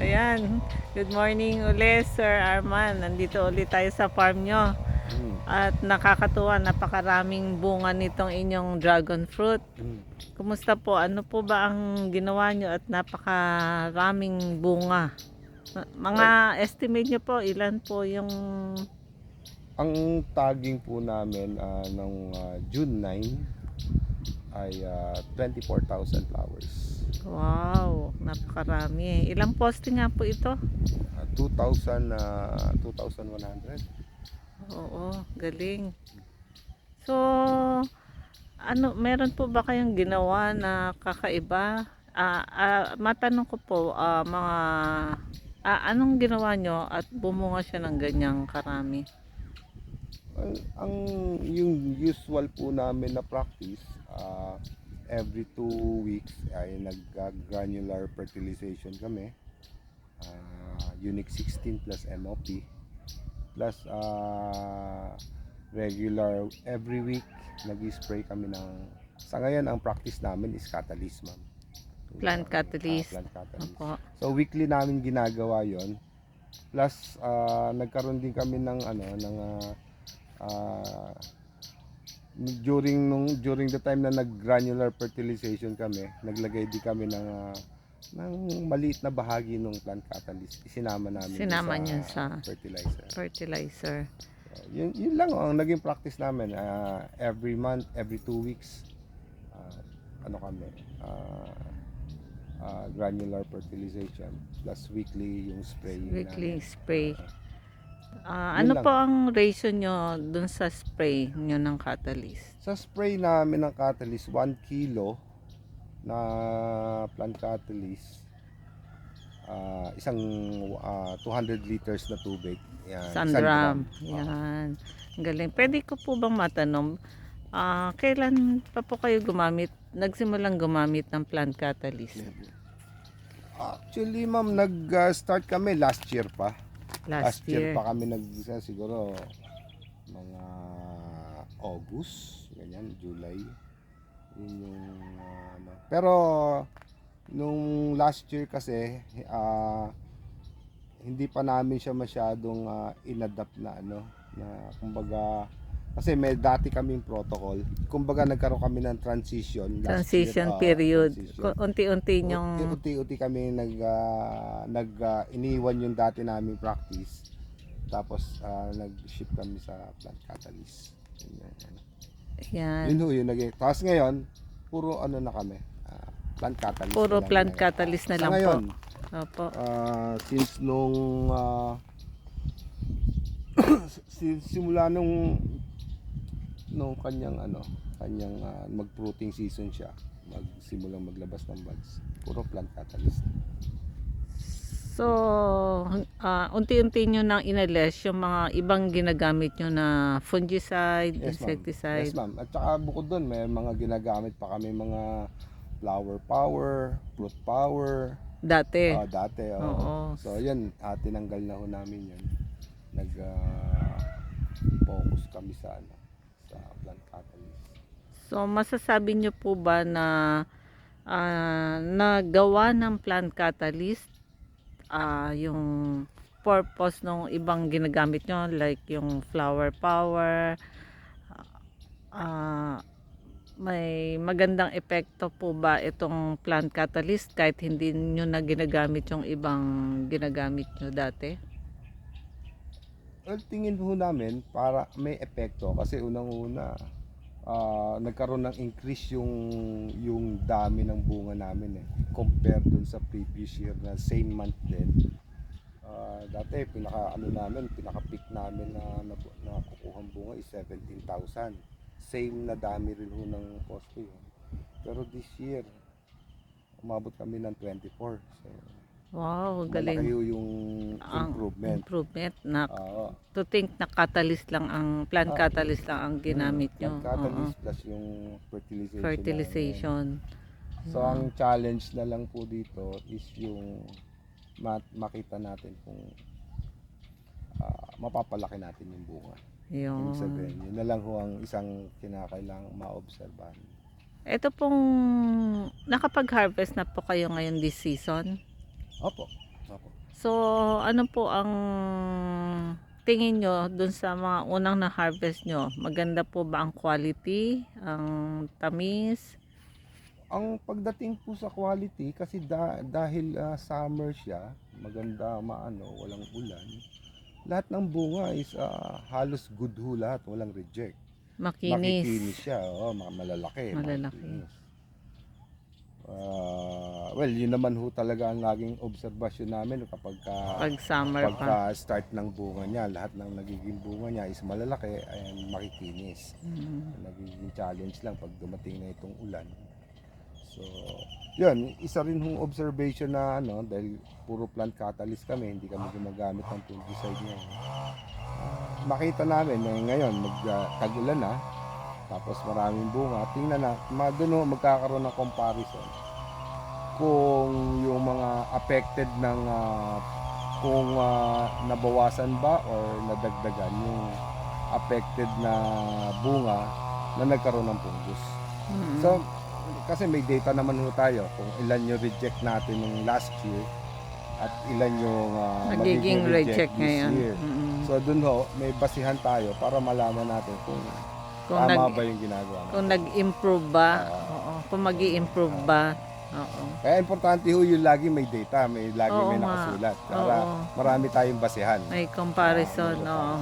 Ayan. Good morning ulit, Sir Arman. Nandito ulit tayo sa farm nyo. Mm. At nakakatuwa, napakaraming bunga nitong inyong dragon fruit. Mm. Kumusta po? Ano po ba ang ginawa nyo at napakaraming bunga? Mga estimate nyo po, ilan po yung Ang tagging po namin ah, nung ah, June 9 ay ah, 24,000 flowers. Wow, napakarami. Ilang poste nga po ito? Ah, 2,000 ah, 2,100. Oo, galing. So, ano, meron po ba kayong ginawa na kakaiba? Ah, ah, matanong ko po, ah, mga, ah, anong ginawa nyo at bumunga siya ng ganyang karami? Ang, ang yung usual po namin na practice ah, every two weeks ay nag-granular fertilization kami. Ah, Unique 16 plus MOP plus ah, regular every week nag-spray kami ng sa ngayon ang practice namin is catalyst ma'am. Plant Ah, catalyst. plant catalyst. Opo. So weekly namin ginagawa 'yon. Plus ah, nagkaroon din kami ng ano ng ah, ah, during nung during the time na nag-granular fertilization kami, naglagay din kami ng ah, ng maliit na bahagi ng plant catalyst. Isinama namin Sinama niyo sa- fertilizer. Fertilizer. So, yun, yun lang oh, ang naging practice namin. Ah, every month, every two weeks, ah, ano kami, ah, ah, granular fertilization plus weekly yung spray. Weekly namin. spray. Ah, Yun ano lang. po ang ratio nyo dun sa spray nyo ng catalyst? Sa spray namin ng catalyst, 1 kilo na plant catalyst, ah, isang ah, 200 liters na tubig. Yan, Isang isang drum. Oo. Yan. Ang Galing. Pwede ko po bang matanong, ah, kailan pa po kayo gumamit, nagsimulang gumamit ng plant catalyst? Actually, ma'am, nag-start kami last year pa. Last, year. pa kami nag siguro mga August, ganyan, July. Yun yung ah, ano. Pero nung last year kasi ah, hindi pa namin siya masyadong ah, inadapt na ano na kumbaga kasi may dati kaming protocol. Kumbaga nagkaroon kami ng transition last Transition year, ah, period. Unti-unti yung... Unti-unti kami nag ah, nag ah, iniwan yung dati naming practice. Tapos ah, nag-ship kami sa plant catalyst. Yun. Yan. Yun ho, yun naging. Tapos ngayon, puro ano na kami. ah, plant catalyst. Puro na plant ngayon. catalyst na Sa lang po. ngayon, Opo. ah, since nung si- simula nung nung kanyang ano, kanyang ah, mag-fruiting season siya, magsimulang maglabas ng buds. Puro plant catalyst. So, ah, unti-unti nyo nang inalis yung mga ibang ginagamit nyo na fungicide, Yes, insecticide. Yes, ma'am. At saka bukod doon, may mga ginagamit pa kami mga flower power, fruit power, Dati. ah, dati. oo. Oo. So, yun, ah, tinanggal na ho namin yun. Nag ah, focus kami sa ano, sa plant catalyst. So, masasabi nyo po ba na ah, nagawa ng plant catalyst ah, yung purpose ng ibang ginagamit nyo like yung flower power ah, may magandang epekto po ba itong plant catalyst kahit hindi nyo na ginagamit yung ibang ginagamit nyo dati? Well, tingin ho namin para may epekto kasi unang-una ah, nagkaroon ng increase yung yung dami ng bunga namin eh compared dun sa previous year na same month din. Ah, dati pinaka ano namin, pinaka peak namin na na, na bunga is 17,000. Same na dami rin ho ng poste yun. Pero this year umabot kami ng 24. So, Wow, malaki galing. ho yung Ang improvement. Improvement na Oo. to think na catalyst lang ang plant Ah. catalyst lang ang ginamit nyo. Plant catalyst plus yung fertilization. Oo. Fertilization. namin. So ang challenge na lang po dito is yung ma- makita natin kung ah, mapapalaki natin yung bunga. Yun. Ibig sabihin, yun na lang ho ang isang kinakailangang maobserbahan. Ito pong nakapag-harvest na po kayo ngayon this season? Opo. Opo. So, ano po ang tingin nyo dun sa mga unang na-harvest nyo? Maganda po ba ang quality, ang tamis? Ang pagdating po sa quality kasi da- dahil ah, summer siya, maganda maano, walang ulan. Lahat ng bunga is ah, halos good ho lahat, walang reject. Makinis. Makikinis siya, oh, malalaki. Malalaki. makikinis. Ah, well, yun naman ho talaga ang laging obserbasyon namin kapag ka, Pag summer pa. pagka start ng bunga niya, lahat ng nagiging bunga niya is malalaki and makikinis. Mm. nagiging challenge lang pag dumating na itong ulan. So, yun, isa rin hong observation na ano, dahil puro plant catalyst kami, hindi kami gumagamit ng fungicide ngayon. Ah, makita namin na ngayon, mag, uh, tag-ulan na, tapos maraming bunga, tingnan na, ma, ho magkakaroon ng comparison kung yung mga affected ng ah, kung ah, nabawasan ba or nadagdagan yung affected na bunga na nagkaroon ng fungus. Mm. So, kasi may data naman ho tayo kung ilan yung reject natin nung last year at ilan yung ah, Nagiging reject this ngayon. year. Mm. So, dun ho, may basihan tayo para malaman natin kung, Kung, tama nag, ba yung ginagawa natin. kung nag-improve ba? Ah. Oo. Kung mag improve ba? Oo. Kaya importante ho yung lagi may data, may lagi Oo may nakasulat para Oo. marami tayong basihan. May comparison. Oo.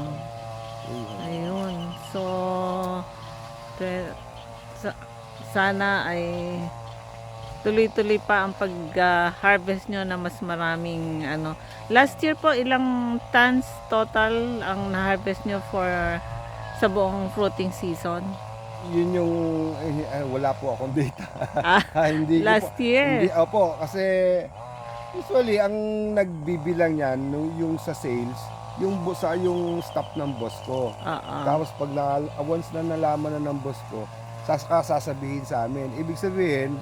Yun ho. Ayun. So, pe- sa- sana ay tuloy-tuloy pa ang pag-harvest nyo na mas maraming ano. Last year po, ilang tons total ang na-harvest nyo for sa buong fruiting season? Yun yung eh, eh, wala po akong data. Ah, hindi ko Last po, year. Hindi, opo, kasi usually ang nagbibilang niyan yung sa sales, yung sa yung stop ng boss ko. Oo. Tapos pag na, once na nalaman na ng boss ko, saka sasabihin sa amin. Ibig sabihin,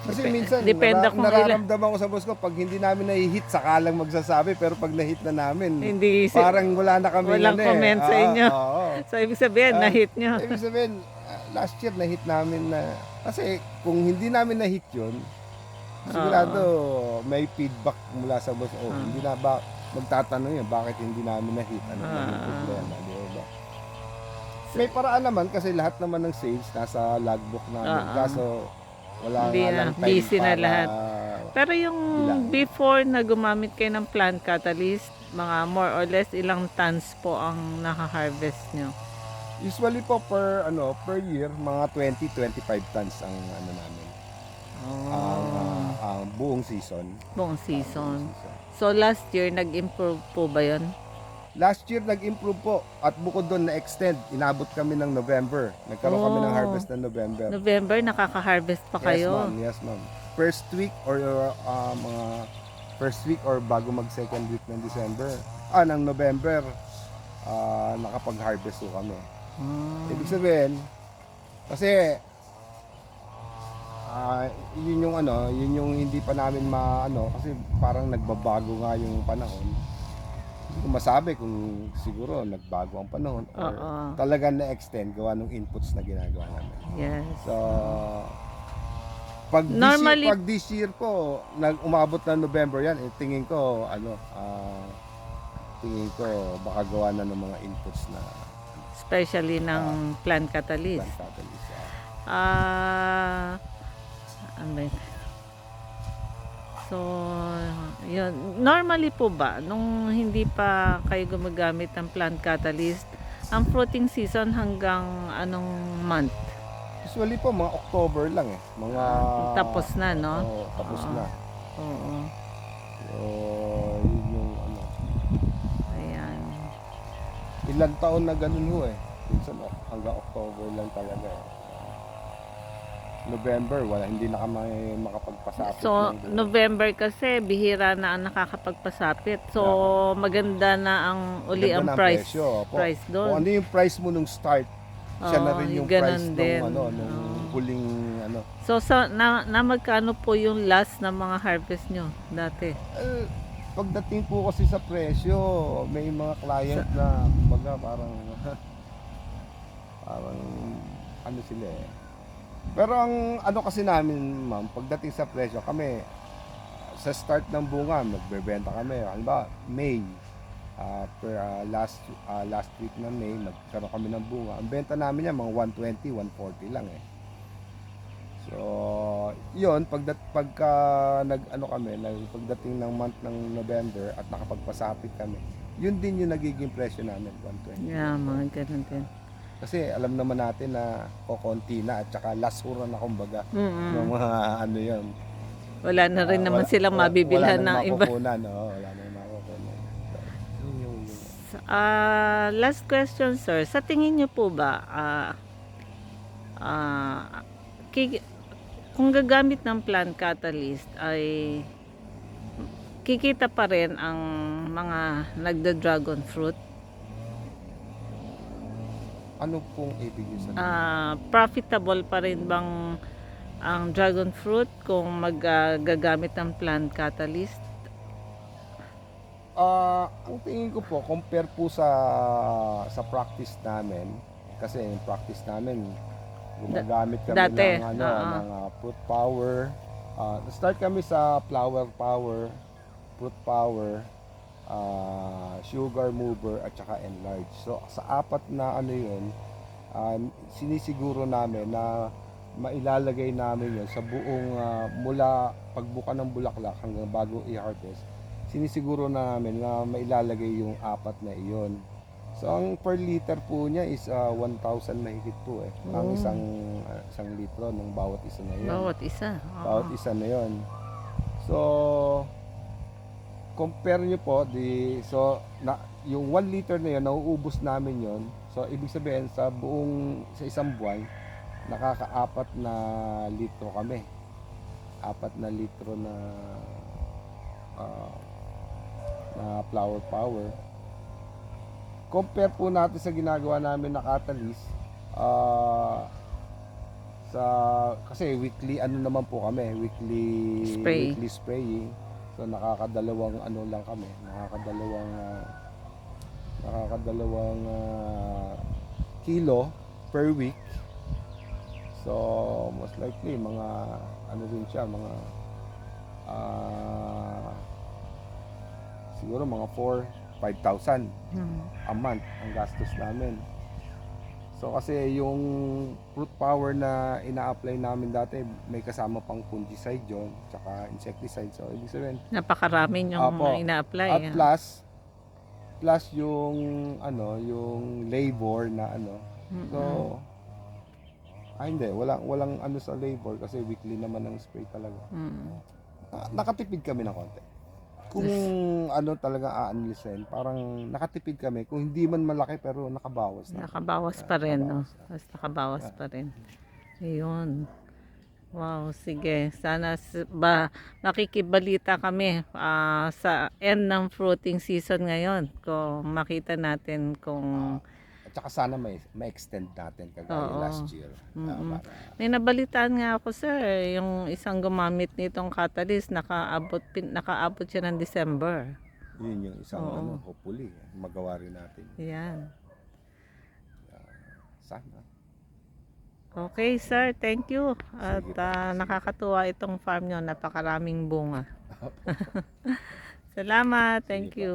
kasi Dep- minsan depende nara- kung ilan- nararamdaman ko sa boss ko pag hindi namin na-hit saka lang magsasabi pero pag na-hit na namin Hindi parang wala na kami Walang ano eh. comment sa Ah, inyo. oo. So, ibig sabihin, Ah, na-hit nyo. Ibig sabihin, ah, last year na-hit namin na, kasi kung hindi namin na-hit yun, sigurado may feedback mula sa boss. Oh, Ah. hindi na ba, magtatanong yan, bakit hindi namin na-hit? Ano ba yung problema? Di ba? May paraan naman kasi lahat naman ng sales nasa logbook namin. Ah. Kaso, wala Hindi nga na, lang time busy na lahat. Pero yung Bilang. before na gumamit kayo ng plant catalyst, mga more or less ilang tons po ang naka-harvest nyo? Usually po per ano per year mga 20 25 tons ang ano namin. Ang Oh, ah, ang buong season. buong Ah, season. buong season. So last year, nag-improve po ba yun? Last year nag-improve po at bukod doon na-extend, inabot kami ng November. Nagkaroon kami ng Oh. harvest ng November. November, nakaka-harvest pa Yes kayo? ma'am, yes ma'am. First week or uh, mga first week or bago mag second week ng December, ah ng November, ah, nakapag-harvest po kami. Ah. Ibig sabihin, kasi ah, yun yung ano, yun yung hindi pa namin maano kasi parang nagbabago nga yung panahon. Hindi ko masabi kung siguro nagbago ang panahon or Oo. talaga na-extend gawa ng inputs na ginagawa namin. Yes. So, pag this, Normally- year, pag this year po, nag umabot na November yan, eh, tingin ko, ano, ah, tingin ko, baka gawa na ng mga inputs na Especially ng plant catalyst. plant catalyst. ah. Ah, ano ba yun? So, yun. Normally po ba, nung hindi pa kayo gumagamit ng plant catalyst, ang fruiting season hanggang anong month? Usually po, mga October lang eh. Mga... Ah, tapos na, no? Oo, tapos Oo. na. Oo. So, yun yung ano. Ayan. Ilang taon na ganun ho eh. Minsan oh, hanggang October lang talaga eh. November, wala, hindi na kami makapagpasapit. So, ng. November kasi, bihira na ang nakakapagpasapit. So, maganda na ang uli Ganda ang ng price. presyo, opo. Price Kung doon. ano yung price mo nung start, siya na Oo, rin yung price din. nung ano, nung Oo. huling ano. So, sa, na, na magkano po yung last na mga harvest nyo dati? Eh, pagdating po kasi sa presyo, may mga client na kumbaga parang parang ano sila eh. Pero ang ano kasi namin, ma'am, pagdating sa presyo, kami sa start ng bunga, magbebenta kami. Halimbawa, May. Ah, per, ah, last ah, last week ng May, nagkaroon kami ng bunga. Ang benta namin yan, mga 120, 140 lang eh. So, yun, pagdat, pagka nag, ano kami, nag, pagdating ng month ng November at nakapagpasapit kami, yun din yung nagiging presyo namin, 120. Yeah, mga ganun din. Kasi alam naman natin na kokonti na at saka lasura na kumbaga Mm-mm. ng mga ano yun. Wala na rin Ah, naman wala- silang wala- mabibilhan wala ng iba. wala nang makukunan. Yun yung, Ah, last question, sir. Sa tingin niyo po ba, ah, ki- kung gagamit ng plant catalyst ay kikita pa rin ang mga nagda-dragon fruit? ano pong ibig nyo sabihin? Ah, profitable pa rin bang ang dragon fruit kung magagamit ng plant catalyst? Ah, ang tingin ko po, compare po sa sa practice namin, kasi yung practice namin, gumagamit kami dati, ng, ano, oo. ng ah, fruit power. Ah, start kami sa flower power, fruit power, ah, sugar mover, at saka enlarge. So, sa apat na ano yun, ah, sinisiguro namin na mailalagay namin yun sa buong ah, mula pagbuka ng bulaklak hanggang bago i-harvest sinisiguro na namin na mailalagay yung apat na iyon. So ang per liter po niya is ah, 1,000 mahigit po eh. Ang Oh. isang ah, isang litro ng bawat isa na yun. Bawat isa. Oo. Bawat isa na yun. So compare niyo po di so na yung 1 liter na yun nauubos namin yon. So ibig sabihin sa buong sa isang buwan nakakaapat na litro kami. Apat na litro na ah, na flower power. Compare po natin sa ginagawa namin na catalyst ah, sa kasi weekly ano naman po kami, weekly Spray. weekly spraying. So nakakadalawang ano lang kami, nakakadalawang ah, nakakadalawang ah, kilo per week. So most likely mga ano din siya, mga ah siguro mga 4 5,000 Hmm. a month ang gastos namin. So kasi yung fruit power na ina-apply namin dati may kasama pang fungicide yun, tsaka insecticide. So ibig sabihin, Napakaraming yung Apo. ina-apply. at ah. plus plus yung ano, yung labor na ano. Mm-mm. So ah hindi, walang walang ano sa labor kasi weekly naman ang spray talaga. Mm. Ah, nakatipid kami ng konti. Kung ano talaga aanalisin, parang nakatipid kami. Kung hindi man malaki pero nakabawas na. Nakabawas pa rin, no? Nakabawas na. Mas nakabawas pa rin. Ayun. Wow, sige. Sana s- ba makikibalita kami ah, sa end ng fruiting season ngayon. Kung makita natin kung At saka sana may ma-extend natin kagaya Oo. last year. Ah, Mm-mm. para- may nabalitaan nga ako sir, yung isang gumamit nitong catalyst nakaabot pin, nakaabot siya ng December. yun yung isang Oo. ano, hopefully, magawa rin natin. Yan. Sana. Okay sir, thank you. At ah, nakakatuwa itong farm nyo, napakaraming bunga. Salamat, thank Sige po. you.